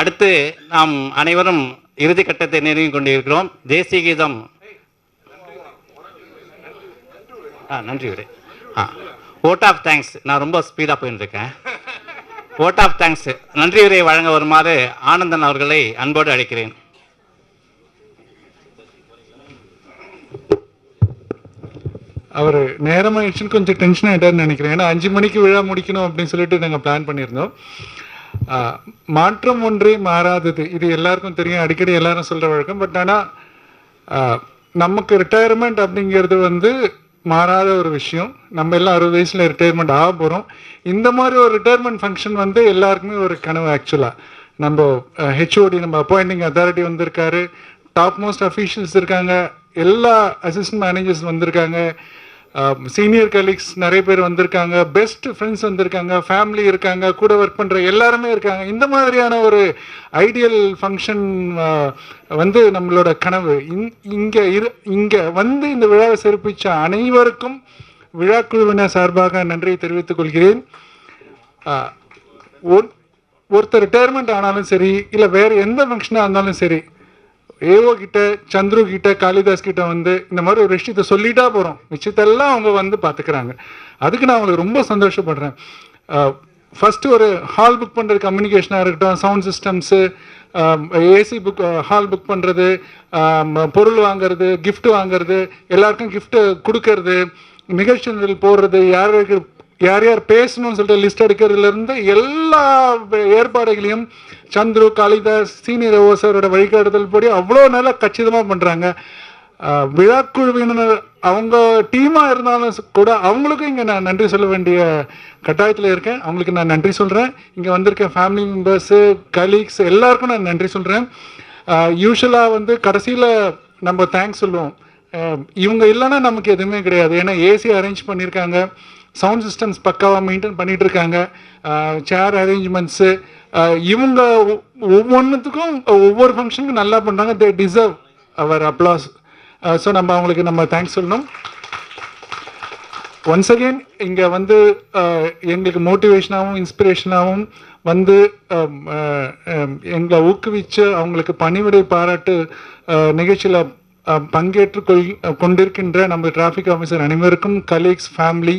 அடுத்து நாம் அனைவரும் இறுதி கட்டத்தை நெருங்கி கொண்டிருக்கிறோம். தேசிய கீதம். ஆ நன்றி விடு ஆ ஓட் ஆஃப் தேங்க்ஸ் நான் ரொம்ப ஸ்பீடாக போயின்னு இருக்கேன் ஓட் ஆஃப் தேங்க்ஸ் நன்றி உரை வழங்க வருமாறு ஆனந்தன் அவர்களை அன்போடு அழைக்கிறேன். அவர் நேரமாயிடுச்சுன்னு கொஞ்சம் டென்ஷன் ஆகிட்டார்னு நினைக்கிறேன். ஏன்னா அஞ்சு மணிக்கு விழா முடிக்கணும் அப்படின்னு சொல்லிட்டு நாங்கள் பிளான் பண்ணியிருந்தோம். மாற்றம் ஒன்றே மாறாதது. இது எல்லாருக்கும் தெரியும். அடிக்கடி எல்லாரும் சொல்கிற வழக்கம். பட் ஆனால் நமக்கு ரிட்டையர்மெண்ட் அப்படிங்கிறது வந்து மாறாத ஒரு விஷயம். நம்ம எல்லாம் அறுபது வயசில் ரிட்டையர்மெண்ட் ஆக போகிறோம் இந்த மாதிரி ஒரு ரிட்டையர்மெண்ட் ஃபங்க்ஷன் வந்து எல்லாருக்குமே ஒரு கனவு ஆக்சுவலாக நம்ம ஹெச்ஓடி நம்ம அப்பாயிண்டிங் அத்தாரிட்டி வந்திருக்காரு. டாப் மோஸ்ட் அஃபீஷியல்ஸ் இருக்காங்க. எல்லா அசிஸ்டன்ட் மேனேஜர்ஸ் வந்திருக்காங்க. சீனியர் கலீக்ஸ் நிறைய பேர் வந்திருக்காங்க பெஸ்ட் ஃப்ரெண்ட்ஸ் வந்திருக்காங்க ஃபேமிலி இருக்காங்க கூட ஒர்க் பண்ணுற எல்லாருமே இருக்காங்க. இந்த மாதிரியான ஒரு ஐடியல் ஃபங்க்ஷன் வந்து நம்மளோட கனவு. இங் இங்கே இரு இங்கே வந்து இந்த விழாவை சிறப்பித்த அனைவருக்கும் விழாக்குழுவினர் சார்பாக நன்றியை தெரிவித்துக் கொள்கிறேன். ஒருத்தர் ரிட்டையர்மெண்ட் ஆனாலும் சரி இல்லை வேறு எந்த ஃபங்க்ஷனாக இருந்தாலும் சரி ஏஓ கிட்ட சந்துரு கிட்ட காளிதாஸ் கிட்ட வந்து இந்த மாதிரி ஒரு விஷயத்த சொல்லிட்டா போகிறோம் மிச்சத்தெல்லாம் அவங்க வந்து பார்த்துக்கிறாங்க அதுக்கு நான் அவங்களுக்கு ரொம்ப சந்தோஷப்படுறேன். ஃபஸ்ட்டு ஒரு ஹால் புக் பண்ணுறது கம்யூனிகேஷனாக இருக்கட்டும் sound systems AC book hall book பண்ணுறது பொருள் வாங்குறது கிஃப்ட் வாங்குறது எல்லாருக்கும் கிஃப்ட்டு கொடுக்கறது நிகழ்ச்சி போடுறது யாருக்கு யார் யார் பேசணும்னு சொல்லிட்டு லிஸ்ட் எடுக்கிறதுலேருந்து எல்லா ஏற்பாடுகளையும் சந்துரு காளிதாஸ் சீனியர் ஓசரோட வழிகாட்டுதல் படி அவ்வளோ நல்லா கச்சிதமாக பண்ணுறாங்க விழாக்குழுவினர் அவங்க டீமாக இருந்தாலும் கூட அவங்களுக்கும் இங்கே நான் நன்றி சொல்ல வேண்டிய கட்டாயத்தில் இருக்கேன். அவங்களுக்கு நான் நன்றி சொல்கிறேன் இங்கே வந்திருக்க ஃபேமிலி மெம்பர்ஸு கலீக்ஸ் எல்லாருக்கும் நான் நன்றி சொல்கிறேன் யூஸ்வலாக வந்து கடைசியில் நம்ம தேங்க்ஸ் சொல்லுவோம். இவங்க இல்லைன்னா நமக்கு எதுவுமே கிடையாது. ஏன்னா ஏசி அரேஞ்ச் பண்ணியிருக்காங்க. சவுண்ட் சிஸ்டம்ஸ் பக்காவாக மெயின்டைன் பண்ணிட்டு இருக்காங்க சேர் அரேஞ்ச்மெண்ட்ஸு இவங்க ஒவ்வொன்றுத்துக்கும் ஒவ்வொரு ஃபங்க்ஷனுக்கும் நல்லா பண்ணுறாங்க they deserve our applause so நம்ம அவங்களுக்கு நம்ம தேங்க்ஸ் சொல்லணும். ஒன்ஸ் அகெயின் இங்கே வந்து எங்களுக்கு மோட்டிவேஷனாகவும் இன்ஸ்பிரேஷனாகவும் வந்து எங்களை ஊக்குவிச்சு அவங்களுக்கு பணிவிடை பாராட்டு நிகழ்ச்சியில் பங்கேற்று கொள் கொண்டிருக்கின்ற நம்ம டிராஃபிக் ஆஃபீஸர் அனைவருக்கும் கலீக்ஸ் ஃபேமிலி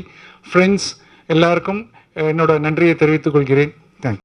ஃப்ரெண்ட்ஸ் எல்லாருக்கும் என்னோட நன்றியை தெரிவித்துக் கொள்கிறேன்.